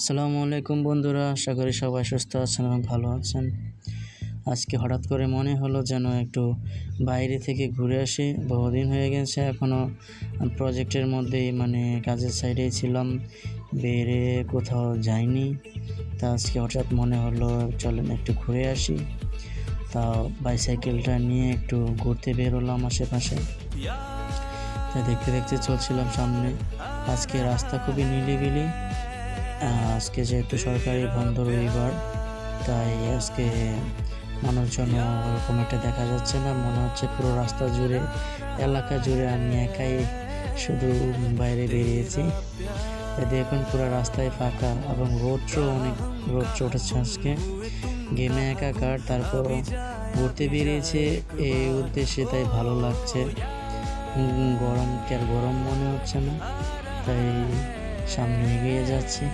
আসসালামু আলাইকুম বন্ধুরা, আশা করি সবাই সুস্থ আছেন এবং ভালো আছেন। আজকে হঠাৎ করে মনে হলো যেন একটু বাইরে থেকে ঘুরে আসি, বহুদিন হয়ে গেছে এখনও প্রজেক্টের মধ্যেই মানে কাজের সাইডেই ছিলাম, বেরে কোথাও যাইনি। তা আজকে হঠাৎ মনে হলো চলেন একটু ঘুরে আসি। তা বাইসাইকেলটা নিয়ে একটু ঘুরতে বেরোলাম আশেপাশে। তা দেখতে দেখতে চলছিলাম সামনে। আজকে রাস্তা খুবই নিলিবিলি আজকে যেহেতু সরকারি বন্ধ রবিবার, তাই আজকে মানুষজন ওরকম একটা দেখা যাচ্ছে না। মনে হচ্ছে পুরো রাস্তা জুড়ে, এলাকা জুড়ে আমি একাই শুধু বাইরে বেরিয়েছি। এখন পুরো রাস্তায় ফাঁকা এবং রোডও অনেক, রোড শো উঠেছে আজকে। গেমে একা একাকার, তারপর ঘুরতে বেরিয়েছে এই উদ্দেশ্যে, তাই ভালো লাগছে। গরম কি আর গরম মনে হচ্ছে না, তাই সামনে এগিয়ে যাচ্ছি।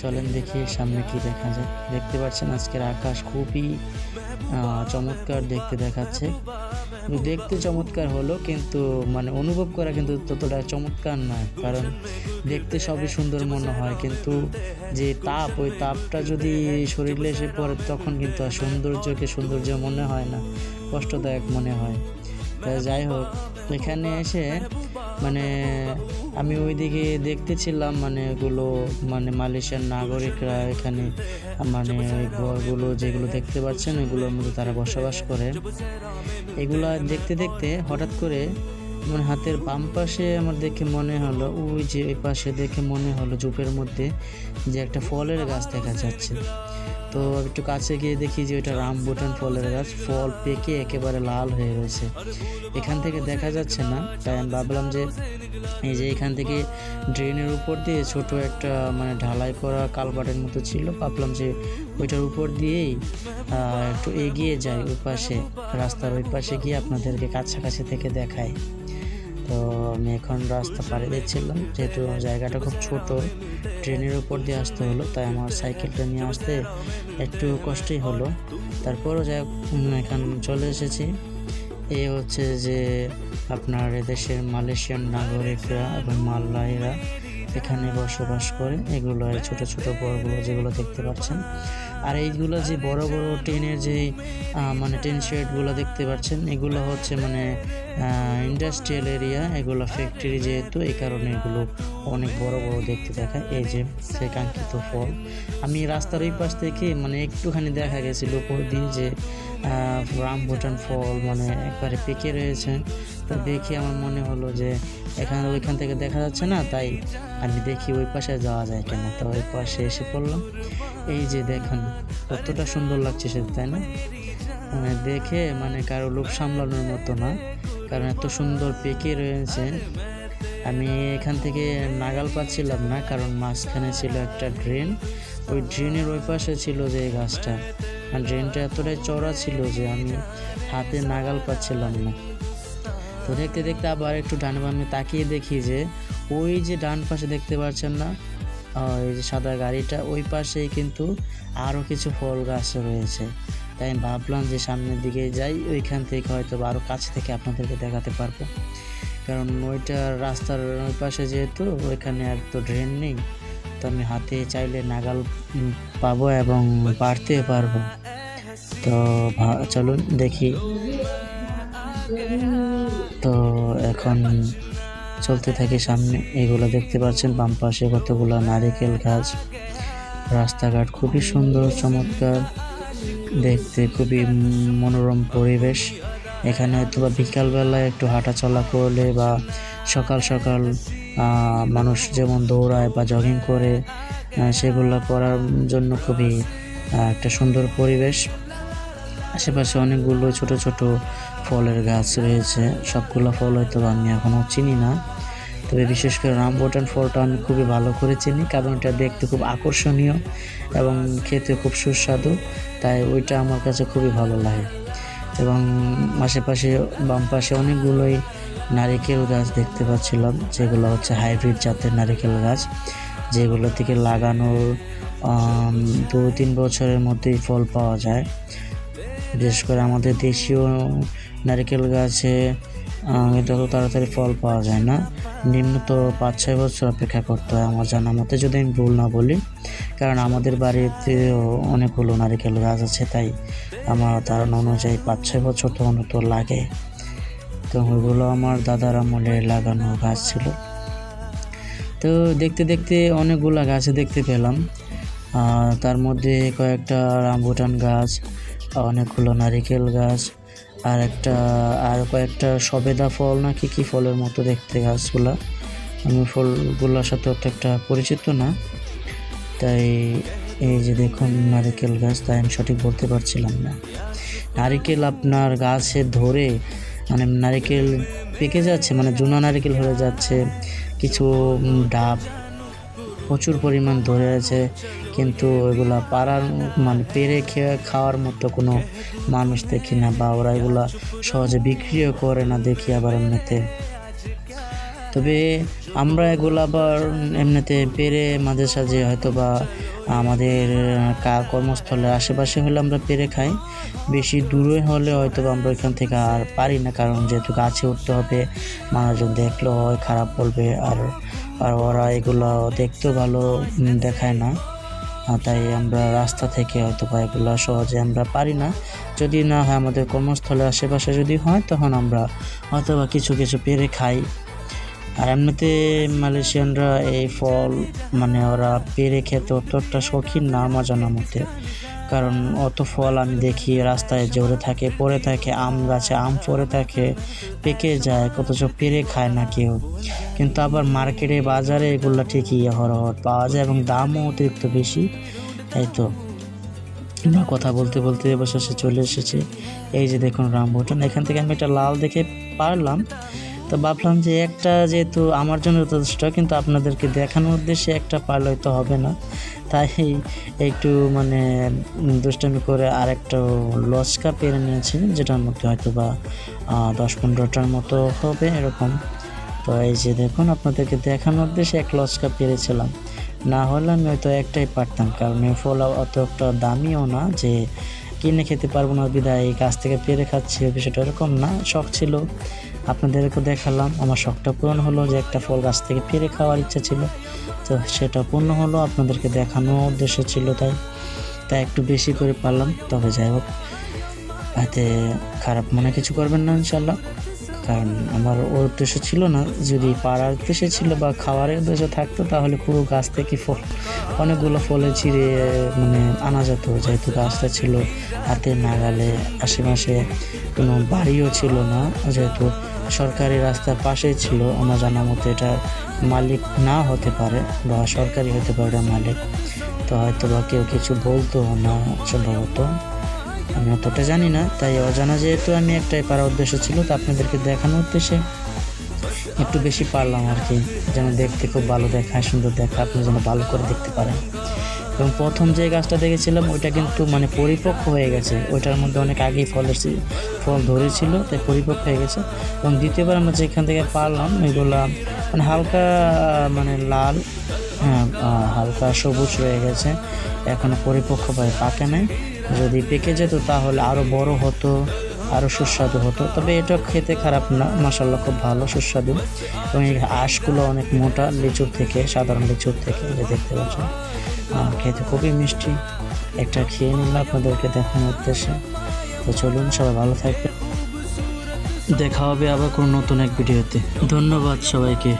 চলেন দেখি সামনে কি দেখা যায়। দেখতে পাচ্ছেন আজকের আকাশ খুবই চমৎকার দেখতে দেখাচ্ছে। দেখতে চমৎকার হলো কিন্তু মানে অনুভব করা কিন্তু ততটা চমৎকার নয়। কারণ দেখতে সবই সুন্দর মনে হয়, কিন্তু যে তাপ, ওই তাপটা যদি শরীরে এসে পড়ে, তখন কিন্তু আর সৌন্দর্যকে সৌন্দর্য মনে হয় না। কষ্টদায়ক মনে হয়। যাই হোক, এখানে এসে মানে আমি ওইদিকে দেখতেছিলাম মানে এগুলো মানে মালয়েশিয়ার নাগরিকরা এখানে মানে ঘরগুলো যেগুলো দেখতে পাচ্ছেন, এগুলোর মধ্যে তারা বসবাস করে। এগুলা দেখতে দেখতে হঠাৎ করে মানে হাতের বাম পাশে আমার দেখে মনে হলো, ওই যে পাশে দেখে মনে হলো জুপের মধ্যে যে একটা ফলের গাছ দেখা যাচ্ছে। তো একটু কাছে গিয়ে দেখি যে ওটা রামবুটান ফলের গাছ। ফল পেকে একেবারে লাল হয়ে রয়েছে এখান থেকে দেখা যাচ্ছে না, তাই আমি ভাবলাম যে এই যে এখান থেকে ড্রেনের উপর দিয়ে ছোট একটা মানে ঢালাই করা কালবাটের মতো ছিল, ভাবলাম যে ওইটার উপর দিয়েই একটু এগিয়ে যাই ওই পাশে, রাস্তার ওই পাশে গিয়ে আপনাদেরকে কাছাকাছি থেকে দেখায় তো আমি এখন রাস্তা পাড়ি দিচ্ছিলাম যেহেতু জায়গাটা খুব ছোট, ট্রেনের উপর দিয়ে আসতে হলো, তাই আমার সাইকেলটা নিয়ে আসতে একটু কষ্টই হলো। তারপরও যাই এখন চলে এসেছি। এ হচ্ছে যে, আপনার এদেশের মালয়েশিয়ান নাগরিকরা এবং মালয়রা এখানে বসবাস করে এগুলো এই ছোট ছোট বড়গুলো যেগুলো দেখতে পাচ্ছেন। আর এইগুলো যে বড় বড় টিনের যে মানে টিন শেডগুলো দেখতে পাচ্ছেন এগুলো হচ্ছে মানে ইন্ডাস্ট্রিয়াল এরিয়া এগুলো ফ্যাক্টরি যেহেতু এই কারণে এগুলো অনেক বড় বড় দেখতে দেখায়। এই যে সেই কাঙ্ক্ষিত ফল। আমি রাস্তার ওই পাশ থেকে মানে একটুখানি দেখা গেছিল উপর দিয়ে যে আহ, রামবুটান ফল মানে একবারে পেকে রয়েছে। দেখে আমার মনে হলো যে এখানে, ওইখান থেকে দেখা যাচ্ছে না, তাই আমি দেখি ওই পাশে যাওয়া যায় কেন। তো ওই পাশে এসে পড়লাম। এই যে দেখেন, কতটা সুন্দর লাগছে সে তাই না? মানে দেখে মানে কারও লোক সামলানোর মতো না, কারণ এত সুন্দর পেকে রয়েছে আমি এখান থেকে নাগাল পাচ্ছিলাম না, কারণ মাঝখানে ছিল একটা ড্রেন। ওই ড্রেনের ওই পাশে ছিল যে এই গাছটা। আর ড্রেনটা এতটাই চড়া ছিল যে আমি হাতে নাগাল পাচ্ছিলাম না। তো দেখতে দেখতে আবার একটু ডান বামে তাকিয়ে দেখি যে, ওই যে ডান পাশে দেখতে পাচ্ছেন না? এই যে সাদা গাড়িটা, ওই পাশেই কিন্তু আরও কিছু ফল গাছ রয়েছে। তাই ভাবলাম যে সামনের দিকে যাই, ওইখান থেকে হয়তো আরও কাছ থেকে আপনাদেরকে দেখাতে পারব। কারণ ওইটা রাস্তার ওই পাশে যেহেতু, ওইখানে আর তো ড্রেন নেই। তো আমি হাতে চাইলে নাগাল পাবো এবং পারতে পারব। তো চলুন দেখি। তো এখন চলতে থাকি সামনে। এগুলো দেখতে পাচ্ছেন, বাম পাশে কতগুলো নারিকেল গাছ। রাস্তাঘাট খুবই সুন্দর, চমৎকার। দেখতে খুবই মনোরম পরিবেশ। এখানে হয়তো বা বিকালবেলায় একটু হাঁটা চলা করলে বা সকাল সকাল মানুষ যেমন দৌড়ায় বা জগিং করে সেগুলো করার জন্য খুবই একটা সুন্দর পরিবেশ। আশেপাশে অনেকগুলো ছোট ছোট ফলের গাছ রয়েছে, সবগুলো ফল হয়তো আমি এখনও চিনি না। তবে বিশেষ করে রামবটান ফলটা আমি খুবই ভালো করে চিনি, কারণ এটা দেখতে খুব আকর্ষণীয় এবং খেতে খুব সুস্বাদু, তাই ওইটা আমার কাছে খুবই ভালো লাগে। এবং আশেপাশে বাম পাশে অনেকগুলোই নারিকেল গাছ দেখতে পাচ্ছিলাম, যেগুলো হচ্ছে হাইব্রিড জাতের নারিকেল গাছ, যেগুলো থেকে লাগানোর দু তিন বছরের মধ্যেই ফল পাওয়া যায়। বিশেষ করে আমাদের দেশীয় নারকেল গাছে যত তাড়াতাড়ি ফল পাওয়া যায় না। নিম্নত পাঁচ, ছয় বছর অপেক্ষা করতে হয় আমার জানা মতে, যদি আমি ভুল না বলি। কারণ আমাদের বাড়িতেও অনেকগুলো নারিকেল গাছ আছে, তাই আমার ধারণা অনুযায়ী পাঁচ, ছয় বছর তো অন্তত লাগে। তো ওইগুলো আমার দাদার আমলে লাগানো গাছ ছিল। তো দেখতে দেখতে অনেকগুলো গাছ দেখতে পেলাম। তার মধ্যে কয়েকটা রামবুটান গাছ অনেকগুলো নারিকেল গাছ, আর একটা, আর কয়েকটা সবেদা ফল না, কি কি ফলের মতো দেখতে গাছগুলা। আমি ফলগুলোর সাথে অত একটা পরিচিত না। তাই এই যে দেখুন নারিকেল গাছ, তাই আমি সঠিক বলতে পারছিলাম না। নারিকেল আপনার গাছে ধরে মানে নারিকেল পেকে যাচ্ছে মানে জুনা নারিকেল হয়ে যাচ্ছে, কিছু ডাব প্রচুর পরিমাণ ধরে আছে, কিন্তু ওইগুলা পাড়ার মানে পেরে খেয়ে খাওয়ার মতো কোনো মানুষ দেখি না বা ওরা এগুলা সহজে বিক্রিও করে না দেখি আবার এমনিতে। তবে আমরা এগুলো আবার এমনিতে পেরে মাঝে সাঝে হয়তো বা আমাদের কর্মস্থলের আশেপাশে হলে আমরা পেরে খাই। বেশি দূরে হলে হয়তো আমরা ওইখান থেকে আর পারি না, কারণ যেহেতু গাছে উঠতে হবে, মানুষজন দেখলেও হয় খারাপ বলবে, আর আর ওরা এগুলো দেখতেও ভালো দেখায় না। তাই আমরা রাস্তা থেকে হয়তো বা এগুলো সহজে আমরা পারি না। যদি না হয় আমাদের কর্মস্থলের আশেপাশে যদি হয়, তখন আমরা হয়তো বা কিছু কিছু পেরে খাই। আর এমনিতে মালয়েশিয়ানরা এই ফল মানে ওরা পেরে খেতে অতটা শৌখিন না আমার জানা মতে। কারণ অত ফল আমি দেখি রাস্তায় জোরে থাকে, পড়ে থাকে, আম গাছে আম পড়ে থাকে, পেকে যায় কতচ পেরে খায় না কেউ। কিন্তু আবার মার্কেটে, বাজারে এগুলো ঠিকই হরহর পাওয়া যায় এবং দামও অতিরিক্ত বেশি, তাই তো? আমরা কথা বলতে বলতে সে চলে এসেছে। এই যে দেখুন রামবুটান এখান থেকে আমি একটা লাল দেখে পারলাম। তো ভাবলাম যে একটা যেহেতু আমার জন্য যথেষ্ট, কিন্তু আপনাদেরকে দেখানোর উদ্দেশ্যে একটা পারলে হয়তো হবে না। তাই একটু মানে দুষ্টামি করে আর আরেকটা লস্কা পেরে নিয়েছি, যেটার মধ্যে হয়তো বা দশ পনেরোটার মতো হবে এরকম। তো এই যে দেখুন, আপনাদেরকে দেখানোর উদ্দেশ্যে এক লস্কা পেরেছিলাম। না হলে আমি হয়তো একটাই পারতাম, কারণ ফল অত একটা দামিও না যে কিনে খেতে পারব না, বিদায়। এই গাছ থেকে পেরে খাচ্ছি, বিষয়টা এরকম না, শখ ছিল। আপনাদেরকে দেখালাম, আমার শখটা পূরণ হলো যে একটা ফল গাছ থেকে পেরে খাওয়ার ইচ্ছা ছিল। তো সেটা পূর্ণ হলো, আপনাদেরকে দেখানো উদ্দেশ্য ছিল তাই। তাই একটু বেশি করে পারলাম, তবে যাই হোক হাতে খারাপ মনে কিছু করবেন না, ইনশাল্লাহ। কারণ আমার ওর উদ্দেশ্য ছিল না যদি পাড়ার উদ্দেশ্য ছিল বা খাওয়ারের উদ্দেশ্য থাকতো, তাহলে পুরো গাছ থেকে ফল, অনেকগুলো ফলে চিড়ে মানে আনা যেত। যেহেতু গাছটা ছিল হাতে নাগালে, আশেপাশে কোনো বাড়িও ছিল না। যেহেতু সরকারি রাস্তার পাশেই ছিল, আমার জানা মতো এটা মালিক না হতে পারে বা সরকারি হতে পারে মালিক। তো হয়তো বা কেউ কিছু বলতো না সম্ভবত আমি অতটা জানি না, তাই অজানা যেহেতু আমি একটাই পারার উদ্দেশ্য ছিল, তো আপনাদেরকে দেখানোর উদ্দেশ্যে একটু বেশি পারলাম আর কি, যেন দেখতে খুব ভালো দেখায়, সুন্দর দেখা আপনি যেন ভালো করে দেখতে পারেন। এবং প্রথম যে গাছটা দেখেছিলাম, ওইটা কিন্তু মানে পরিপক্ক হয়ে গেছে, ওইটার মধ্যে অনেক আগেই ফলের সি- ফল ধরেছিল, তাই পরিপক্ক হয়ে গেছে। এবং দ্বিতীয়বার আমরা যেখান থেকে পারলাম, এগুলা মানে হালকা মানে লাল হ্যাঁ হালকা সবুজ রয়ে গেছে, এখনও পরিপক্কভাবে পাকে নাই। যদি পেকে যেত তাহলে আরও বড় হতো আরও সুস্বাদু হতো। তবে এটা খেতে খারাপ না মাসাল্লাহ খুব ভালো, সুস্বাদু। এবং এই আঁশগুলো অনেক মোটা লিচুর থেকে, সাধারণ লিচুর থেকে দেখতে আর খেতে খুবই মিষ্টি। একটা খেয়ে নিলাম আপনাদেরকে দেখানোর উদ্দেশ্যে। তো চলুন, সবাই ভালো থাকবেন। দেখা হবে আবার কোনো নতুন এক ভিডিওতে। ধন্যবাদ সবাইকে।